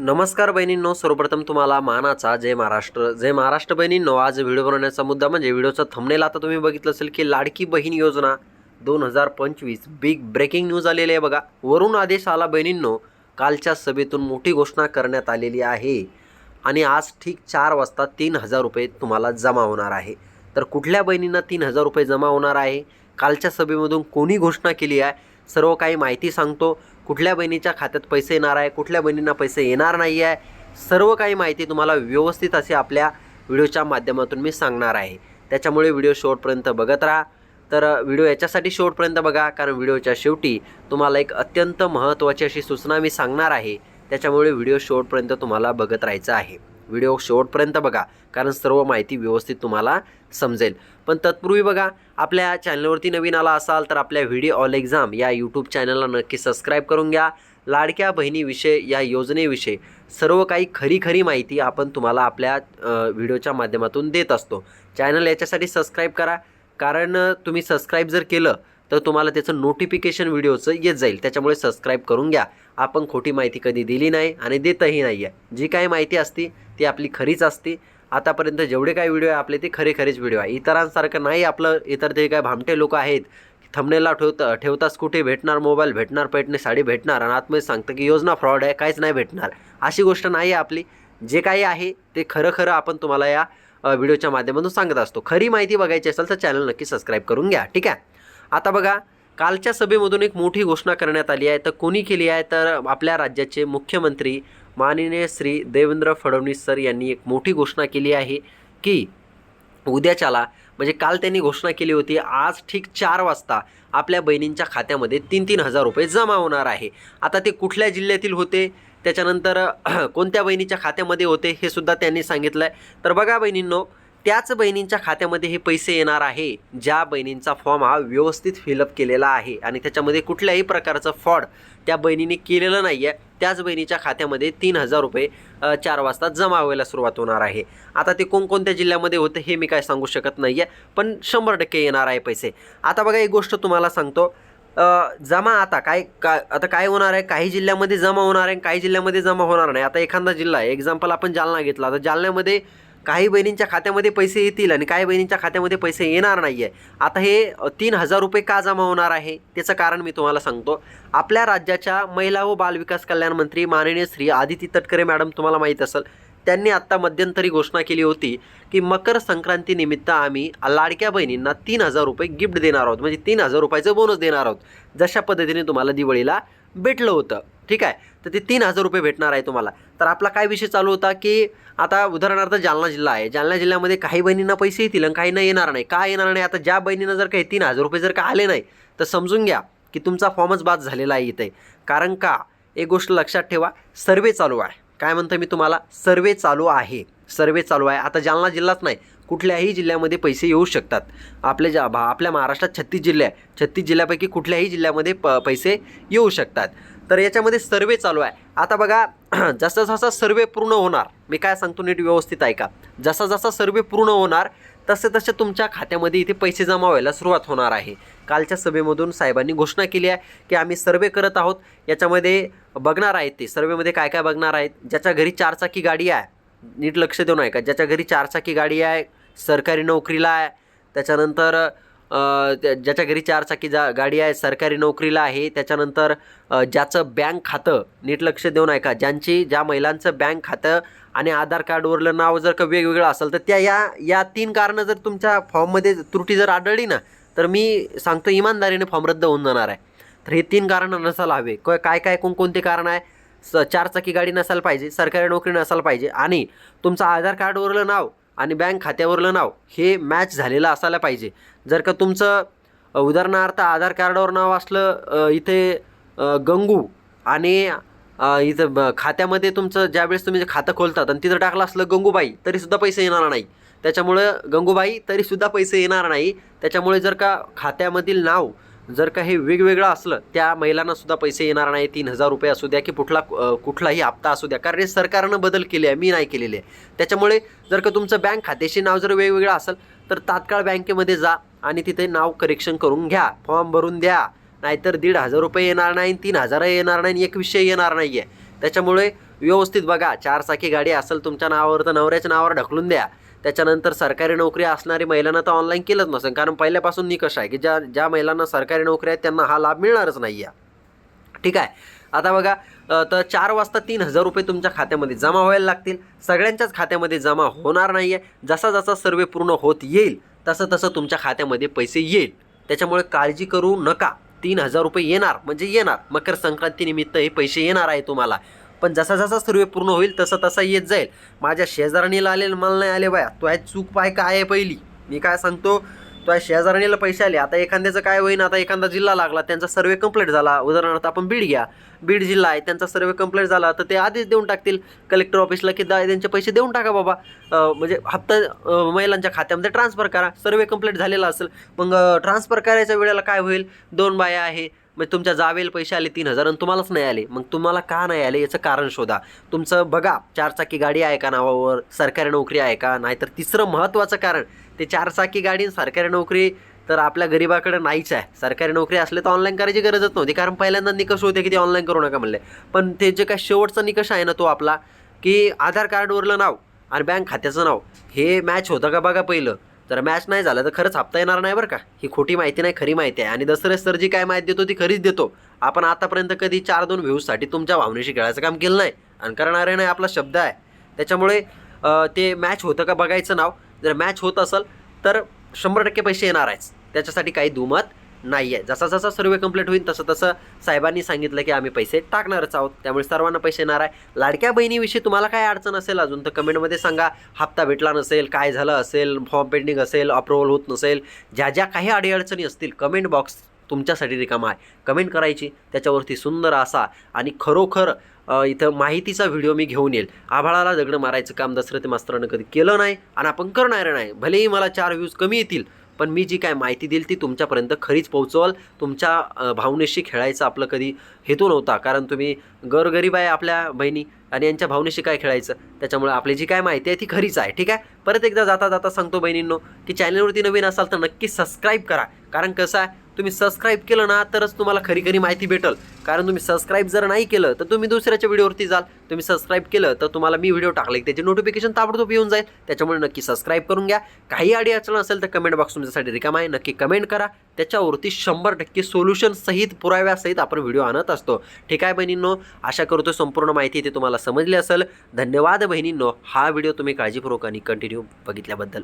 नमस्कार बहिणींनो सर्वप्रथम तुम्हाला मानाचा जय महाराष्ट्र. जय महाराष्ट्र बहिणींनो आज व्हिडिओ बनवण्याचा मुद्दा म्हणजे व्हिडिओचा थंबनेल आता तुम्ही बघितलं असेल की लाडकी बहीण योजना दोन हजार पंचवीस बिग ब्रेकिंग न्यूज आलेली आहे बघा. वरून आदेश आला बहिणींनो कालच्या सभेतून मोठी घोषणा करण्यात आलेली आहे. आणि आज ठीक चार वाजता तीन हजार रुपये तुम्हाला जमा होणार आहे. तर कुठल्या बहिणींना तीन हजार रुपये जमा होणार आहे? कालच्या सभेमधून कोणी घोषणा केली आहे? सर्व काही माहिती सांगतो. कुठल्या बहिणीच्या खात्यात पैसे येणार आहे कुठल्या बहिणींना पैसे येणार नाही आहे सर्व काही माहिती तुम्हाला व्यवस्थित अशी आपल्या व्हिडिओच्या माध्यमातून मी सांगणार आहे. त्याच्यामुळे व्हिडिओ शेवटपर्यंत बघत राहा. तर व्हिडिओ याच्यासाठी शेवटपर्यंत बघा कारण व्हिडिओच्या शेवटी तुम्हाला एक अत्यंत महत्त्वाची अशी सूचना मी सांगणार आहे. त्याच्यामुळे व्हिडिओ शेवटपर्यंत तुम्हाला बघत राहायचं आहे. व्हिडिओ शेवटपर्यंत बघा कारण सर्व माहिती व्यवस्थित तुम्हाला समजेल. पण तत्पूर्वी बघा आपल्या चॅनलवरती नवीन आला असाल तर आपल्या व्हिडिओ ऑल एक्झाम या यूट्यूब चॅनलला नक्की सबस्क्राईब करून घ्या. लाडक्या बहिणीविषयी या योजनेविषयी सर्व काही खरी खरी माहिती आपण तुम्हाला आपल्या व्हिडिओच्या माध्यमातून देत असतो. चॅनल याच्यासाठी सबस्क्राईब करा कारण तुम्ही सबस्क्राईब जर केलं तर तुम्हाला त्याचं नोटिफिकेशन व्हिडिओचं येत जाईल. त्याच्यामुळे सबस्क्राईब करून घ्या. आपण खोटी माहिती कधी दिली नाही आणि देतही नाही आहे जी काही माहिती असते ती आपली खरीच असते. आतापर्यंत जेवढे काही व्हिडिओ आहे आपले ते खरे खरेच व्हिडिओ आहे. इतरांसारखं नाही आपलं इतर ते काय भामटे लोक आहेत थंबनेला ठेवता ठेवताच कुठे भेटणार मोबाईल भेटणार पैठणी साडी भेटणार आणि आतमध्ये सांगतं की योजना फ्रॉड आहे काहीच नाही भेटणार. अशी गोष्ट नाही आहे आपली. जे काही आहे ते खरं खरं आपण तुम्हाला या व्हिडिओच्या माध्यमातून सांगत असतो. खरी माहिती बघायची असेल तर चॅनल नक्की सबस्क्राईब करून घ्या. ठीक आहे? आता बघा कालच्या सभेमधून एक मोठी घोषणा करण्यात आली आहे. तर कोणी केली आहे? तर आपल्या राज्याचे मुख्यमंत्री माननीय श्री देवेंद्र फडणवीस सर यांनी एक मोठी घोषणा केली आहे की उद्याच्याला म्हणजे काल त्यांनी घोषणा केली होती आज ठीक चार वाजता आपल्या बहिणींच्या खात्यामध्ये तीन तीन हजार रुपये जमा होणार आहे. आता ते कुठल्या जिल्ह्यातील होते? त्याच्यानंतर कोणत्या बहिणीच्या खात्यामध्ये होते? हे सुद्धा त्यांनी सांगितलं आहे तर बघा बहिणींनो त्याच बहिणींच्या खात्यामध्ये हे पैसे येणार आहे ज्या बहिणींचा फॉर्म हा व्यवस्थित फिलअप केलेला आहे. आणि त्याच्यामध्ये कुठल्याही प्रकारचं फ्रॉड त्या बहिणीने केलेलं नाही आहे त्याच बहिणीच्या खात्यामध्ये तीन हजार रुपये चार वाजता जमा व्हायला सुरुवात होणार आहे. आता ते कोणकोणत्या जिल्ह्यामध्ये होतं हे मी काय सांगू शकत नाही आहे पण शंभर टक्के येणार आहे पैसे. आता बघा एक गोष्ट तुम्हाला सांगतो. जमा आता काय का आता काय होणार आहे? काही जिल्ह्यामध्ये जमा होणार आहे काही जिल्ह्यामध्ये जमा होणार नाही. आता एखादा जिल्हा आहे एक्झाम्पल आपण जालना घेतला. आता जालन्यामध्ये काही बहिणींच्या खात्यामध्ये पैसे येतील आणि काही बहिणींच्या खात्यामध्ये पैसे येणार नाही आहे आता हे तीन हजार रुपये का जमा होणार आहे? त्याचं कारण मी तुम्हाला सांगतो. आपल्या राज्याच्या महिला व बालविकास कल्याण मंत्री माननीय श्री आदिती तटकरे मॅडम तुम्हाला माहीत असेल त्यांनी आत्ता मध्यंतरी घोषणा केली होती की मकर संक्रांतीनिमित्त आम्ही लाडक्या बहिणींना तीन हजार रुपये गिफ्ट देणार आहोत. म्हणजे तीन हजार रुपयाचं बोनस देणार आहोत. जशा पद्धतीने तुम्हाला दिवाळीला भेटलं होतं. ठीक आहे? तर ते तीन हजार रुपये भेटणार आहे तुम्हाला. तर आपला काय विषय चालू होता की आता उदाहरणार्थ जालना जिल्हा आहे. जालना जिल्ह्यामध्ये काही बहिणींना पैसे येतील आणि काही येणार नाही. का येणार नाही? आता ज्या बहिणींना जर काही तीन हजार रुपये जर का आले नाही तर समजून घ्या की तुमचा फॉर्मच बाद झालेला आहे इथे. कारण का? एक गोष्ट लक्षात ठेवा सर्वे चालू आहे. काय म्हणतो मी तुम्हाला? सर्वे चालू आहे. सर्वे चालू आहे. आता जालना जिल्हाच नाही कुठल्याही जिल्ह्यामध्ये पैसे येऊ शकतात. आपल्या ज्या भा आपल्या महाराष्ट्रात छत्तीस जिल्हे आहे छत्तीस जिल्ह्यापैकी कुठल्याही जिल्ह्यामध्ये प पैसे येऊ शकतात. तर याच्यामध्ये सर्वे चालू आहे. आता बघा जसा जसा सर्वे पूर्ण होणार मी काय सांगतो नीट व्यवस्थित ऐका. जसा जसा सर्वे पूर्ण होणार तसे तसे तुमच्या खात्यामध्ये इथे पैसे जमा व्हायला सुरुवात होणार आहे. कालच्या सभेमधून साहेबांनी घोषणा केली आहे की आम्ही सर्वे करत आहोत. याच्यामध्ये बघणार आहेत ते. सर्वेमध्ये काय काय बघणार आहेत? ज्याच्या घरी चारचाकी गाडी आहे नीट लक्ष देऊन ऐका. ज्याच्या घरी चारचाकी गाडी आहे सरकारी नोकरीला आहे त्याच्यानंतर ज्याच्या घरी चारचाकी जा गाडी आहे सरकारी नोकरीला आहे त्याच्यानंतर ज्याचं बँक खातं नीट लक्ष देऊन ऐका ज्यांची ज्या महिलांचं बँक खातं आणि आधार कार्डवरलं नाव जर का वेगवेगळं असेल तर त्या या या तीन कारणं जर तुमच्या फॉर्ममध्ये त्रुटी जर आढळली ना तर मी सांगतो इमानदारीने फॉर्म रद्द होऊन जाणार आहे. तर हे तीन कारणं नसायला हवे. क- काय काय कोणकोणते कारण आहे? स चारचाकी गाडी नसायला पाहिजे सरकारी नोकरी नसायला पाहिजे आणि तुमचं आधार कार्डवरलं नाव आणि बँक खात्यावरलं नाव हे मॅच झालेलं असायला पाहिजे. जर का तुमचं उदाहरणार्थ आधार कार्डावर नाव असलं इथे गंगू आणि इथं ब- खात्यामध्ये तुमचं ज्यावेळेस तुम्ही जे खातं खोलतात आणि तिथं टाकलं असलं गंगूबाई तरीसुद्धा पैसे येणार नाही. त्याच्यामुळं गंगूबाई तरीसुद्धा पैसे येणार नाही. त्याच्यामुळे जर का खात्यामधील नाव जर का हे वेगवेगळं असलं त्या महिलांना सुद्धा पैसे येणार नाही तीन हजार रुपये असू द्या की कुठला कुठलाही हप्ता असू द्या. कारण हे सरकारनं बदल केले आहे मी नाही केलेले आहे. त्याच्यामुळे जर का तुमचं बँक खात्याशी नाव जर वेगवेगळं असेल तर तात्काळ बँकेमध्ये जा आणि तिथे नाव करेक्शन करून घ्या. फॉर्म भरून द्या. नाहीतर दीड हजार रुपये येणार नाही तीन हजार येणार नाही आणि विषय येणार नाही आहे त्याच्यामुळे व्यवस्थित बघा चारचाकी गाडी असेल तुमच्या नावावर तर नवऱ्याच्या नावावर ढकलून द्या. त्याच्यानंतर सरकारी नोकरी असणारी महिलांना तर ऑनलाईन केलंच नसेल. कारण पहिल्यापासून निकष आहे की ज्या ज्या महिलांना सरकारी नोकरी आहे त्यांना हा लाभ मिळणारच नाही आहे ठीक आहे? आता बघा तर चार वाजता तीन हजार रुपये तुमच्या खात्यामध्ये जमा व्हायला लागतील. सगळ्यांच्याच खात्यामध्ये जमा होणार नाही आहे जसा जसा सर्वे पूर्ण होत येईल तसं तसं तुमच्या खात्यामध्ये पैसे येईल. त्याच्यामुळे काळजी करू नका. तीन हजार रुपये येणार म्हणजे येणार. मकर संक्रांतीनिमित्त हे पैसे येणार आहे तुम्हाला. पण जसा जसा सर्वे पूर्ण होईल तसं तसा येत जाईल. माझ्या शेजारणीला आले मला नाही आले बाया. तो आहे चूक पाय काय आहे पहिली? मी काय सांगतो? तो आहे शेजारणीला पैसे आले. आता एखाद्याचं काय होईन? आता एखादा जिल्हा लागला त्यांचा सर्वे कंप्लीट झाला. उदाहरणार्थ आपण बीड घ्या. बीड जिल्हा आहे त्यांचा सर्वे कंप्लीट झाला तर ते आधीच देऊन टाकतील. कलेक्टर ऑफिसला की दा त्यांचे पैसे देऊन टाका बाबा. म्हणजे हप्ता महिलांच्या खात्यामध्ये ट्रान्सफर करा. सर्वे कंप्लीट झालेला असेल. मग ट्रान्सफर करायच्या वेळेला काय होईल? दोन बाया आहे. मग तुमच्या जावेल पैसे आले तीन हजार आणि तुम्हालाच नाही आले. मग तुम्हाला का नाही आले? याचं कारण शोधा. तुमचं बघा चारचाकी गाडी आहे का नावावर? सरकारी नोकरी आहे का? नाहीतर तिसरं महत्त्वाचं कारण ते चारचाकी गाडी सरकारी नोकरी तर आपल्या गरिबाकडे नाहीच आहे. सरकारी नोकरी असले तर ऑनलाईन करायची गरजच नव्हती. कारण पहिल्यांदा निकष होते की ते ऑनलाईन करू नका म्हणले. पण ते जे काय शेवटचा निकष आहे ना तो आपला की आधार कार्डवरलं नाव आणि बँक खात्याचं नाव हे मॅच होतं का बघा पहिलं? जर मॅच नाही झालं तर खरंच हप्ता येणार नाही बरं का. ही खोटी माहिती नाही खरी माहिती आहे. आणि दसरे सर जी काय माहिती देतो ती खरीच देतो. आपण आतापर्यंत कधी चार दोन व्ह्यूजसाठी तुमच्या भावनेशी खेळायचं काम केलं नाही. आणि करणारे नाही आपला शब्द आहे. त्याच्यामुळे ते मॅच होतं का बघायचं नाव. जर मॅच होत असेल तर शंभर टक्के पैसे येणार आहेच त्याच्यासाठी काही दुमत नाही आहे जसा जसा सर्वे कंप्लीट होईल तसं तसं साहेबांनी सांगितलं की आम्ही पैसे टाकणारच आहोत. त्यामुळे सर्वांना पैसे येणार आहे. लाडक्या बहिणीविषयी तुम्हाला काय अडचण असेल अजून तर कमेंटमध्ये सांगा. हप्ता भेटला नसेल काय झालं असेल फॉर्म पेंडिंग असेल अप्रुव्हल होत नसेल ज्या ज्या काही अडीअडचणी असतील कमेंट बॉक्स तुमच्यासाठी रिकामा आहे. कमेंट करायची त्याच्यावरती सुंदर असा आणि खरोखर इथं माहितीचा व्हिडिओ मी घेऊन येईल. आभाळाला दगडं मारायचं काम दसरथ मास्तरानं कधी केलं नाही आणि आपण करणार नाही. भलेही मला चार व्ह्यूज कमी येतील पण मी जी काय माहिती देईल ती तुमच्यापर्यंत खरीच पोहोचवाल. तुमच्या भावनेशी खेळायचा आपलं कधी हेतू नव्हता. कारण तुम्ही गरगरीब आहे आपल्या बहिणी आणि यांच्या भावनेशी काय खेळायचं? त्याच्यामुळे आपली जी काय माहिती आहे ती खरीच आहे. ठीक आहे? परत एकदा जाता जाता सांगतो बहिणींनो की चॅनलवरती नवीन असाल तर नक्की सबस्क्राईब करा. कारण कसं आहे? तुम्ही सबस्क्राईब केलं ना तरच तुम्हाला खरी खरी माहिती भेटल. कारण तुम्ही सबस्क्राईब जर नाही केलं तर तुम्ही दुसऱ्याच्या व्हिडिओवरती जाल. तुम्ही सबस्क्राईब केलं तर तुम्हाला मी व्हिडिओ टाकले त्याची नोटिफिकेशन ताबडतोब येऊन जाईल. त्याच्यामुळे नक्की सबस्क्राईब करून घ्या. काही अडी अडचण असेल तर कमेंट बॉक्स तुमच्यासाठी रिकामा आहे. नक्की कमेंट करा. त्याच्यावरती शंभर टक्के सोल्युशन सहित पुराव्यासहित आपण व्हिडिओ आणत असतो. ठीक आहे बहिणींनो? आशा करतो संपूर्ण माहिती ते तुम्हाला समजली असेल. धन्यवाद बहिणींनो. हा व्हिडिओ तुम्ही काळजीपूर्वक आणि कंटिन्यू बघितल्याबद्दल.